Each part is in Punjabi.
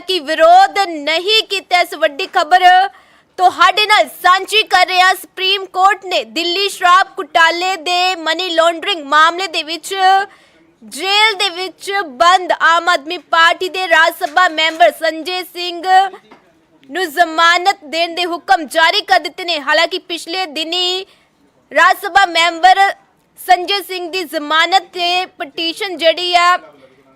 ਕਿ ਵਿਰੋਧ ਨਹੀਂ ਕੀਤਾ ਇਸ ਵੱਡੀ ਖਬਰ। ਤੁਹਾਡੇ ਨਾਲ ਸਾਂਝੀ ਕਰ ਰਿਹਾ ਸੁਪਰੀਮ ਕੋਰਟ ਨੇ ਦਿੱਲੀ ਸ਼ਰਾਬ ਘੁਟਾਲੇ ਦੇ ਮਨੀ ਲਾਂਡਰਿੰਗ ਮਾਮਲੇ ਦੇ ਵਿੱਚ ਜੇਲ੍ਹ ਦੇ ਵਿੱਚ ਬੰਦ ਆਮ ਆਦਮੀ ਪਾਰਟੀ ਦੇ ਰਾਜ ਸਭਾ ਮੈਂਬਰ ਸੰਜੇ ਸਿੰਘ ਨੂੰ ਜ਼ਮਾਨਤ ਦੇਣ ਦੇ ਹੁਕਮ ਜਾਰੀ ਕਰ ਦਿੱਤੇ ਨੇ। ਹਾਲਾਂਕਿ ਪਿਛਲੇ ਦਿਨੀ ਰਾਜ ਸਭਾ ਮੈਂਬਰ ਸੰਜੇ ਸਿੰਘ ਦੀ ਜ਼ਮਾਨਤ ਤੇ ਪਟੀਸ਼ਨ ਜਿਹੜੀ ਆ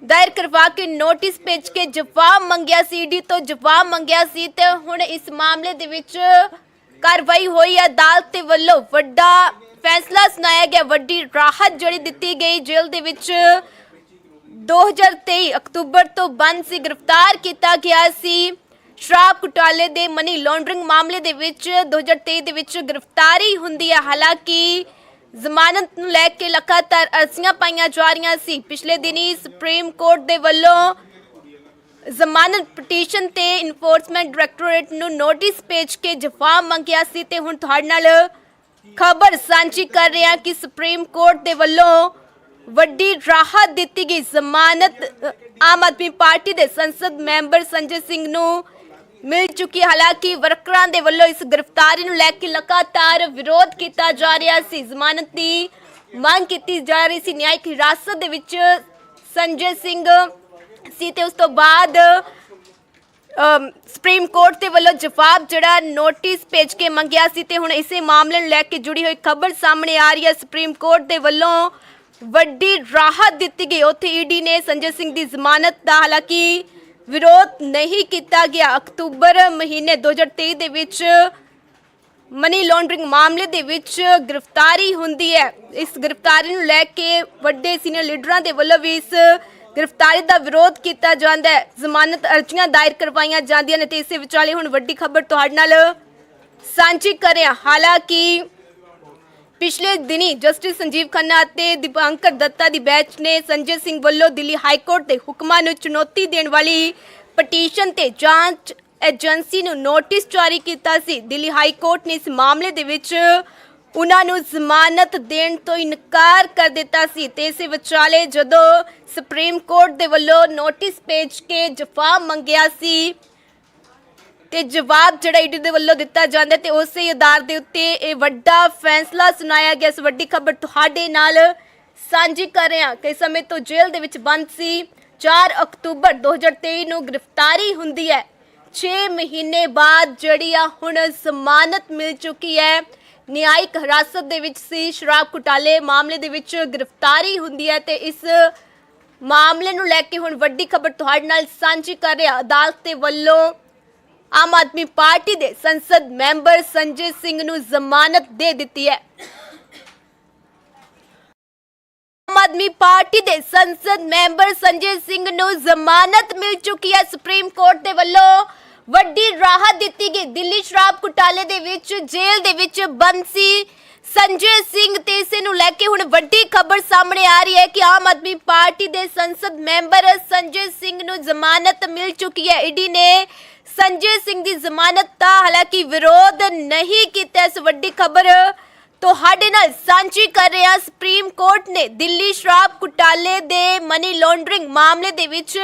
ਦਾਇਰ ਕਰਵਾ ਕੇ ਨੋਟਿਸ ਭੇਜ ਕੇ ਜਵਾਬ ਮੰਗਿਆ ਸੀ ਈਡੀ ਤੋਂ ਜਵਾਬ ਮੰਗਿਆ ਸੀ ਤੇ ਹੁਣ ਇਸ ਮਾਮਲੇ ਦੇ ਵਿੱਚ ਕਾਰਵਾਈ ਹੋਈ। ਹੈ ਅਦਾਲਤ ਦੇ ਵੱਲੋਂ ਵੱਡਾ ਫੈਸਲਾ ਸੁਣਾਇਆ ਗਿਆ। ਵੱਡੀ ਰਾਹਤ ਜਿਹੜੀ ਦਿੱਤੀ ਗਈ ਜੇਲ੍ਹ ਦੇ ਵਿੱਚ। 2023 ਅਕਤੂਬਰ ਤੋਂ ਬੰਦ ਸੀ। ਗ੍ਰਿਫਤਾਰ ਕੀਤਾ ਗਿਆ ਸੀ। ਸ਼ਰਾਬ ਘੁਟਾਲੇ ਦੇ ਮਨੀ ਲਾਂਡਰਿੰਗ ਮਾਮਲੇ ਦੇ ਵਿੱਚ 2023 ਦੇ ਵਿੱਚ ਗ੍ਰਿਫਤਾਰੀ ਹੁੰਦੀ ਹੈ। ਹਾਲਾਂਕਿ ਜ਼ਮਾਨਤ ਨੂੰ ਲੈ ਕੇ ਲਗਾਤਾਰ ਅਰਜ਼ੀਆਂ ਪਾਈਆਂ ਜਾ ਰਹੀਆਂ ਸੀ। ਪਿਛਲੇ ਦਿਨੀ ਸੁਪਰੀਮ ਕੋਰਟ ਦੇ ਵੱਲੋਂ ਜ਼ਮਾਨਤ ਪਟੀਸ਼ਨ ਤੇ ਇਨਫੋਰਸਮੈਂਟ ਡਾਇਰੈਕਟੋਰੇਟ ਨੂੰ ਨੋਟਿਸ ਭੇਜ ਕੇ ਜਵਾਬ ਮੰਗਿਆ ਸੀ ਤੇ ਹੁਣ ਤੁਹਾਡੇ ਨਾਲ ਖਬਰ ਸਾਂਝੀ ਕਰ ਰਹੇ ਹਾਂ ਕਿ ਸੁਪਰੀਮ ਕੋਰਟ ਦੇ ਵੱਲੋਂ ਵੱਡੀ ਰਾਹਤ ਦਿੱਤੀ ਗਈ। ਜ਼ਮਾਨਤ ਆਮ ਆਦਮੀ ਪਾਰਟੀ ਦੇ ਸੰਸਦ ਮੈਂਬਰ ਸੰਜੇ ਸਿੰਘ ਨੂੰ ਮਿਲ ਚੁੱਕੀ ਹਾਲਾਂਕਿ ਵਰਕਰਾਂ ਦੇ ਵੱਲੋਂ ਇਸ ਗ੍ਰਿਫਤਾਰੀ ਨੂੰ ਲੈ ਕੇ ਲਗਾਤਾਰ ਵਿਰੋਧ ਕੀਤਾ ਜਾ ਰਿਹਾ ਸੀ। ਜ਼ਮਾਨਤ ਦੀ ਮੰਗ ਕੀਤੀ ਜਾ ਰਹੀ ਸੀ। ਨਿਆਇਕ ਹਿਰਾਸਤ ਦੇ ਵਿੱਚ ਸੰਜੇ ਸਿੰਘ ਸੀ ਤੇ ਉਸ ਤੋਂ ਬਾਅਦ ਸੁਪਰੀਮ ਕੋਰਟ ਦੇ ਵੱਲੋਂ ਜਵਾਬ ਜਿਹੜਾ ਨੋਟਿਸ ਭੇਜ ਕੇ ਮੰਗਿਆ ਸੀ ਤੇ ਹੁਣ ਇਸੇ ਮਾਮਲੇ ਨੂੰ ਲੈ ਕੇ ਜੁੜੀ ਹੋਈ ਖਬਰ ਸਾਹਮਣੇ ਆ ਰਹੀ ਹੈ। ਸੁਪਰੀਮ ਕੋਰਟ ਦੇ ਵੱਲੋਂ ਵੱਡੀ ਰਾਹਤ ਦਿੱਤੀ ਗਈ। ਉੱਥੇ ਈਡੀ ਨੇ ਸੰਜੇ ਸਿੰਘ ਦੀ ਜ਼ਮਾਨਤ ਦਾ ਹਾਲਾਂਕਿ ਵਿਰੋਧ ਨਹੀਂ ਕੀਤਾ ਗਿਆ। ਅਕਤੂਬਰ ਮਹੀਨੇ 2023 ਦੇ ਵਿੱਚ ਮਨੀ ਲਾਂਡਰਿੰਗ ਮਾਮਲੇ ਦੇ ਵਿੱਚ ਗ੍ਰਿਫਤਾਰੀ ਹੁੰਦੀ ਹੈ। ਇਸ ਗ੍ਰਿਫਤਾਰੀ ਨੂੰ ਲੈ ਕੇ ਵੱਡੇ ਸੀਨੀਅਰ ਲੀਡਰਾਂ ਦੇ ਵੱਲੋਂ ਵੀ ਇਸ ਗ੍ਰਿਫਤਾਰੀ ਦਾ ਵਿਰੋਧ ਕੀਤਾ ਜਾਂਦਾ ਹੈ। ਜ਼ਮਾਨਤ ਅਰਜ਼ੀਆਂ ਦਾਇਰ ਕਰਵਾਈਆਂ ਜਾਂਦੀਆਂ ਨੇ ਤੇ ਇਸੇ ਵਿਚਾਲੇ ਹੁਣ ਵੱਡੀ ਖਬਰ ਤੁਹਾਡੇ ਨਾਲ ਸਾਂਝੀ ਕਰਿਆ ਹਾਲਾਂਕਿ ਪਿਛਲੇ ਦਿਨੀ ਜਸਟਿਸ ਸੰਜੀਵ ਖੰਨਾ ਅਤੇ ਦੀਪਾਂਕਰ ਦੱਤਾ ਦੀ ਬੈਂਚ ਨੇ ਸੰਜੇ ਸਿੰਘ ਵੱਲੋਂ ਦਿੱਲੀ ਹਾਈ ਕੋਰਟ ਦੇ ਹੁਕਮਾਂ ਨੂੰ ਚੁਣੌਤੀ ਦੇਣ ਵਾਲੀ ਪਟੀਸ਼ਨ ਤੇ ਜਾਂਚ ਏਜੰਸੀ ਨੂੰ ਨੋਟਿਸ ਜਾਰੀ ਕੀਤਾ ਸੀ। ਦਿੱਲੀ ਹਾਈ ਕੋਰਟ ਨੇ ਇਸ ਮਾਮਲੇ ਦੇ ਵਿੱਚ ਉਹਨਾਂ ਨੂੰ ਜ਼ਮਾਨਤ ਦੇਣ ਤੋਂ ਇਨਕਾਰ ਕਰ ਦਿੱਤਾ ਸੀ ਤੇ ਇਸੇ ਵਿਚਾਲੇ ਜਦੋਂ ਸੁਪਰੀਮ ਕੋਰਟ ਦੇ ਵੱਲੋਂ ਨੋਟਿਸ ਭੇਜ ਕੇ ਜਵਾਬ ਮੰਗਿਆ ਸੀ ਤੇ ਜਵਾਬ ਜਿਹੜਾ ਈਡੀ ਦੇ ਵੱਲੋਂ ਦਿੱਤਾ ਜਾਂਦਾ ਹੈ ਤੇ ਉਸੇ ਆਧਾਰ ਦੇ ਉੱਤੇ ਇਹ ਵੱਡਾ ਫੈਸਲਾ ਸੁਣਾਇਆ ਗਿਆ। ਇਸ ਵੱਡੀ ਖਬਰ ਤੁਹਾਡੇ ਨਾਲ ਸਾਂਝੀ ਕਰ ਰਹੇ ਹਾਂ ਕਈ ਸਮੇਂ ਤੋਂ ਜੇਲ੍ਹ ਦੇ ਵਿੱਚ ਬੰਦ ਸੀ। 4 ਅਕਤੂਬਰ 2023 ਨੂੰ ਗ੍ਰਿਫਤਾਰੀ ਹੁੰਦੀ ਹੈ। 6 ਮਹੀਨੇ ਬਾਅਦ ਜਿਹੜੀ ਆ ਹੁਣ ਜ਼ਮਾਨਤ ਮਿਲ ਚੁੱਕੀ ਹੈ। ਨਿਆਇਕ ਹਿਰਾਸਤ ਦੇ ਵਿੱਚ ਸੀ। ਸ਼ਰਾਬ ਘੁਟਾਲੇ ਮਾਮਲੇ ਦੇ ਵਿੱਚ ਗ੍ਰਿਫਤਾਰੀ ਹੁੰਦੀ ਹੈ ਤੇ ਇਸ ਮਾਮਲੇ ਨੂੰ ਲੈ ਕੇ ਹੁਣ ਵੱਡੀ ਖਬਰ ਤੁਹਾਡੇ ਨਾਲ ਸਾਂਝੀ ਕਰ ਰਿਹਾ। ਅਦਾਲਤ ਦੇ ਵੱਲੋਂ ਆਮ ਆਦਮੀ ਪਾਰਟੀ ਦੇ ਸੰਸਦ ਮੈਂਬਰ ਸੰਜੇ ਸਿੰਘ ਨੂੰ ਜ਼ਮਾਨਤ ਦੇ ਦਿੱਤੀ ਹੈ। ਆਮ ਆਦਮੀ ਪਾਰਟੀ ਦੇ ਸੰਸਦ ਮੈਂਬਰ ਸੰਜੇ ਸਿੰਘ ਨੂੰ ਜ਼ਮਾਨਤ ਮਿਲ ਚੁੱਕੀ ਹੈ। ਸੁਪਰੀਮ ਕੋਰਟ ਦੇ ਵੱਲੋਂ ਵੱਡੀ ਰਾਹਤ ਦਿੱਤੀ ਗਈ। ਦਿੱਲੀ ਸ਼ਰਾਬ ਘੁਟਾਲੇ ਦੇ ਵਿੱਚ, ਜੇਲ੍ਹ ਦੇ ਵਿੱਚ ਬੰਦ ਸੰਜੇ ਸਿੰਘ ਤੇ ਇਸੇ ਨੂੰ ਲੈ ਕੇ ਹੁਣ ਵੱਡੀ ਖਬਰ ਸਾਹਮਣੇ ਆ ਰਹੀ ਹੈ ਕਿ ਆਮ ਆਦਮੀ ਪਾਰਟੀ ਦੇ ਸੰਸਦ ਮੈਂਬਰ ਸੰਜੇ ਸਿੰਘ ਨੂੰ ਜ਼ਮਾਨਤ ਮਿਲ ਚੁੱਕੀ ਹੈ। ਈਡੀ ਨੇ ਸੰਜੇ ਸਿੰਘ ਦੀ ਜ਼ਮਾਨਤ ਦਾ ਹਾਲਾਂਕਿ ਵਿਰੋਧ ਨਹੀਂ ਕੀਤਾ। ਇਸ ਵੱਡੀ ਖਬਰ ਤੁਹਾਡੇ ਨਾਲ ਸਾਂਝੀ ਕਰ ਰਿਹਾ ਸੁਪਰੀਮ ਕੋਰਟ ਨੇ। ਦਿੱਲੀ ਸ਼ਰਾਬ ਘੁਟਾਲੇ ਦੇ ਮਨੀ ਲਾਂਡਰਿੰਗ ਮਾਮਲੇ ਦੇ ਵਿੱਚ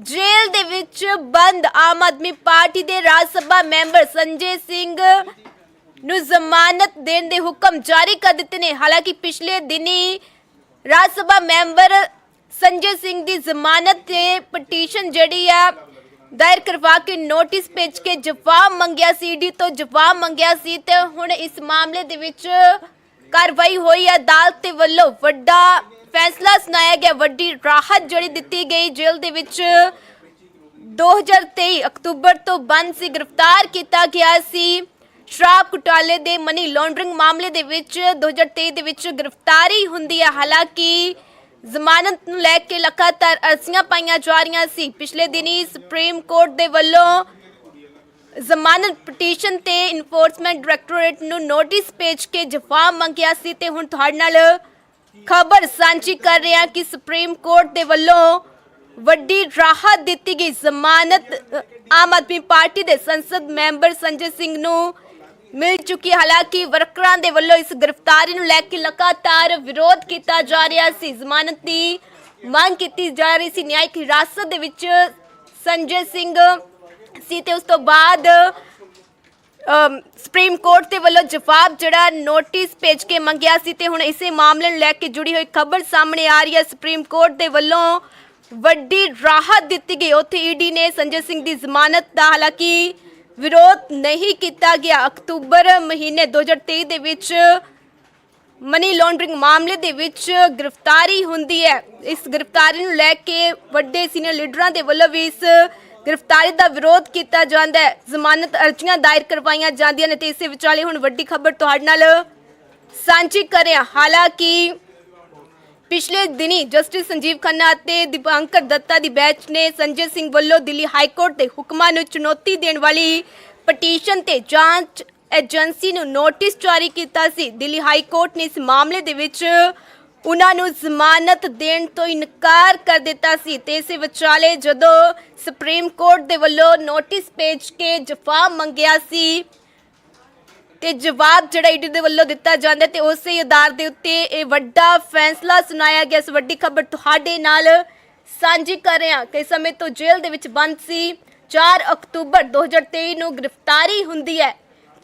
ਜੇਲ੍ਹ ਦੇ ਵਿੱਚ ਬੰਦ ਆਮ ਆਦਮੀ ਪਾਰਟੀ ਦੇ ਰਾਜ ਸਭਾ ਮੈਂਬਰ ਸੰਜੇ ਸਿੰਘ ਨੂੰ ਜ਼ਮਾਨਤ ਦੇਣ ਦੇ ਹੁਕਮ ਜਾਰੀ ਕਰ ਦਿੱਤੇ ਨੇ। ਹਾਲਾਂਕਿ ਪਿਛਲੇ ਦਿਨੀ ਰਾਜ ਸਭਾ ਮੈਂਬਰ ਸੰਜੇ ਸਿੰਘ ਦੀ ਜ਼ਮਾਨਤ ਤੇ ਪਟੀਸ਼ਨ ਜਿਹੜੀ ਆ, ਦਾਇਰ ਕਰਵਾ ਕੇ ਨੋਟਿਸ ਭੇਜ ਕੇ ਜਵਾਬ ਮੰਗਿਆ ਸੀ ਡੀ ਤੋਂ ਜਵਾਬ ਮੰਗਿਆ ਸੀ ਤੇ ਹੁਣ ਇਸ ਮਾਮਲੇ ਦੇ ਵਿੱਚ ਕਾਰਵਾਈ ਹੋਈ ਅਦਾਲਤ ਦੇ ਵੱਲੋਂ ਵੱਡਾ ਫੈਸਲਾ ਸੁਣਾਇਆ ਗਿਆ। ਵੱਡੀ ਰਾਹਤ ਜਿਹੜੀ ਦਿੱਤੀ ਗਈ ਜੇਲ੍ਹ ਦੇ ਵਿੱਚ। 2023 ਅਕਤੂਬਰ ਤੋਂ ਬੰਦ ਸੀ। ਗ੍ਰਿਫਤਾਰ ਕੀਤਾ ਗਿਆ ਸੀ। ਸ਼ਰਾਬ ਘੁਟਾਲੇ ਦੇ ਮਨੀ ਲਾਂਡਰਿੰਗ ਮਾਮਲੇ ਦੇ ਵਿੱਚ 2023 ਦੇ ਵਿੱਚ ਗ੍ਰਿਫਤਾਰੀ ਹੁੰਦੀ ਹੈ। ਹਾਲਾਂਕਿ ਜ਼ਮਾਨਤ ਨੂੰ ਲੈ ਕੇ ਲਗਾਤਾਰ ਅਰਜ਼ੀਆਂ ਪਾਈਆਂ ਜਾ ਰਹੀਆਂ ਸੀ। ਪਿਛਲੇ ਦਿਨੀ ਸੁਪਰੀਮ ਕੋਰਟ ਦੇ ਵੱਲੋਂ ਜ਼ਮਾਨਤ ਪਟੀਸ਼ਨ ਤੇ ਇਨਫੋਰਸਮੈਂਟ ਡਾਇਰੈਕਟੋਰੇਟ ਨੂੰ ਨੋਟਿਸ ਭੇਜ ਕੇ ਜਵਾਬ ਮੰਗਿਆ ਸੀ ਤੇ ਹੁਣ ਤੁਹਾਡੇ ਨਾਲ ਖਬਰ ਸਾਂਝੀ ਕਰ ਰਹੇ ਹਾਂ ਕਿ ਸੁਪਰੀਮ ਕੋਰਟ ਦੇ ਵੱਲੋਂ ਵੱਡੀ ਰਾਹਤ ਦਿੱਤੀ ਗਈ। ਜ਼ਮਾਨਤ ਆਮ ਆਦਮੀ ਪਾਰਟੀ ਦੇ ਸੰਸਦ ਮੈਂਬਰ ਸੰਜੇ ਸਿੰਘ ਨੂੰ ਮਿਲ ਚੁੱਕੀ ਹਾਲਾਂਕਿ ਵਰਕਰਾਂ ਦੇ ਵੱਲੋਂ ਇਸ ਗ੍ਰਿਫਤਾਰੀ ਨੂੰ ਲੈ ਕੇ ਲਗਾਤਾਰ ਵਿਰੋਧ ਕੀਤਾ ਜਾ ਰਿਹਾ ਸੀ। ਜ਼ਮਾਨਤ ਦੀ ਮੰਗ ਕੀਤੀ ਜਾ ਰਹੀ ਸੀ। ਨਿਆਇਕ ਹਿਰਾਸਤ ਦੇ ਵਿੱਚ ਸੰਜੇ ਸਿੰਘ ਸੀ ਤੇ ਉਸ ਤੋਂ ਬਾਅਦ ਸੁਪਰੀਮ ਕੋਰਟ ਦੇ ਵੱਲੋਂ ਜਵਾਬ ਜਿਹੜਾ ਨੋਟਿਸ ਭੇਜ ਕੇ ਮੰਗਿਆ ਸੀ ਤੇ ਹੁਣ ਇਸੇ ਮਾਮਲੇ ਨੂੰ ਲੈ ਕੇ ਜੁੜੀ ਹੋਈ ਖਬਰ ਸਾਹਮਣੇ ਆ ਰਹੀ ਹੈ। ਸੁਪਰੀਮ ਕੋਰਟ ਦੇ ਵੱਲੋਂ ਵੱਡੀ ਰਾਹਤ ਦਿੱਤੀ ਗਈ। ਉੱਥੇ ਈਡੀ ਨੇ ਸੰਜੇ ਸਿੰਘ ਦੀ ਜ਼ਮਾਨਤ ਦਾ ਹਾਲਾਂਕਿ ਵਿਰੋਧ ਨਹੀਂ ਕੀਤਾ ਗਿਆ। ਅਕਤੂਬਰ ਮਹੀਨੇ 2023 ਦੇ ਵਿੱਚ ਮਨੀ ਲਾਂਡਰਿੰਗ ਮਾਮਲੇ ਦੇ ਵਿੱਚ ਗ੍ਰਿਫਤਾਰੀ ਹੁੰਦੀ ਹੈ। ਇਸ ਗ੍ਰਿਫਤਾਰੀ ਨੂੰ ਲੈ ਕੇ ਵੱਡੇ ਸੀਨੀਅਰ ਲੀਡਰਾਂ ਦੇ ਵੱਲੋਂ ਵੀ ਇਸ ਗ੍ਰਿਫਤਾਰੀ ਦਾ ਵਿਰੋਧ ਕੀਤਾ ਜਾਂਦਾ ਹੈ। ਜ਼ਮਾਨਤ ਅਰਜ਼ੀਆਂ ਦਾਇਰ ਕਰਵਾਈਆਂ ਜਾਂਦੀਆਂ ਨੇ ਤੇ ਇਸੇ ਵਿਚਾਲੇ ਹੁਣ ਵੱਡੀ ਖਬਰ ਤੁਹਾਡੇ ਨਾਲ ਸਾਂਝੀ ਕਰਿਆ ਹਾਲਾਂਕਿ ਪਿਛਲੇ ਦਿਨੀ ਜਸਟਿਸ ਸੰਜੀਵ ਖੰਨਾ ਅਤੇ ਦੀਪਾਂਕਰ ਦੱਤਾ ਦੀ ਬੈਂਚ ਨੇ ਸੰਜੇ ਸਿੰਘ ਵੱਲੋਂ ਦਿੱਲੀ ਹਾਈ ਕੋਰਟ ਦੇ ਹੁਕਮਾਂ ਨੂੰ ਚੁਣੌਤੀ ਦੇਣ ਵਾਲੀ ਪਟੀਸ਼ਨ ਤੇ ਜਾਂਚ ਏਜੰਸੀ ਨੂੰ ਨੋਟਿਸ ਜਾਰੀ ਕੀਤਾ ਸੀ। ਦਿੱਲੀ ਹਾਈ ਕੋਰਟ ਨੇ ਇਸ ਮਾਮਲੇ ਦੇ ਵਿੱਚ ਉਹਨਾਂ ਨੂੰ ਜ਼ਮਾਨਤ ਦੇਣ ਤੋਂ ਇਨਕਾਰ ਕਰ ਦਿੱਤਾ ਸੀ ਤੇ ਇਸ ਵਿਚਾਲੇ ਜਦੋਂ ਸੁਪਰੀਮ ਕੋਰਟ ਦੇ ਵੱਲੋਂ ਨੋਟਿਸ ਭੇਜ ਕੇ ਜਵਾਬ ਮੰਗਿਆ ਸੀ ਤੇ ਜਵਾਬ ਜਿਹੜਾ ਈਡੀ ਦੇ ਵੱਲੋਂ ਦਿੱਤਾ ਜਾਂਦਾ ਹੈ ਤੇ ਉਸੇ ਆਧਾਰ ਦੇ ਉੱਤੇ ਇਹ ਵੱਡਾ ਫੈਸਲਾ ਸੁਣਾਇਆ ਗਿਆ। ਇਸ ਵੱਡੀ ਖਬਰ ਤੁਹਾਡੇ ਨਾਲ ਸਾਂਝੀ ਕਰ ਰਹੇ ਹਾਂ ਕਿ ਸਮੇਂ ਤੋਂ ਜੇਲ੍ਹ ਦੇ ਵਿੱਚ ਬੰਦ ਸੀ। 4 ਅਕਤੂਬਰ 2023 ਨੂੰ ਗ੍ਰਿਫਤਾਰੀ ਹੁੰਦੀ ਹੈ।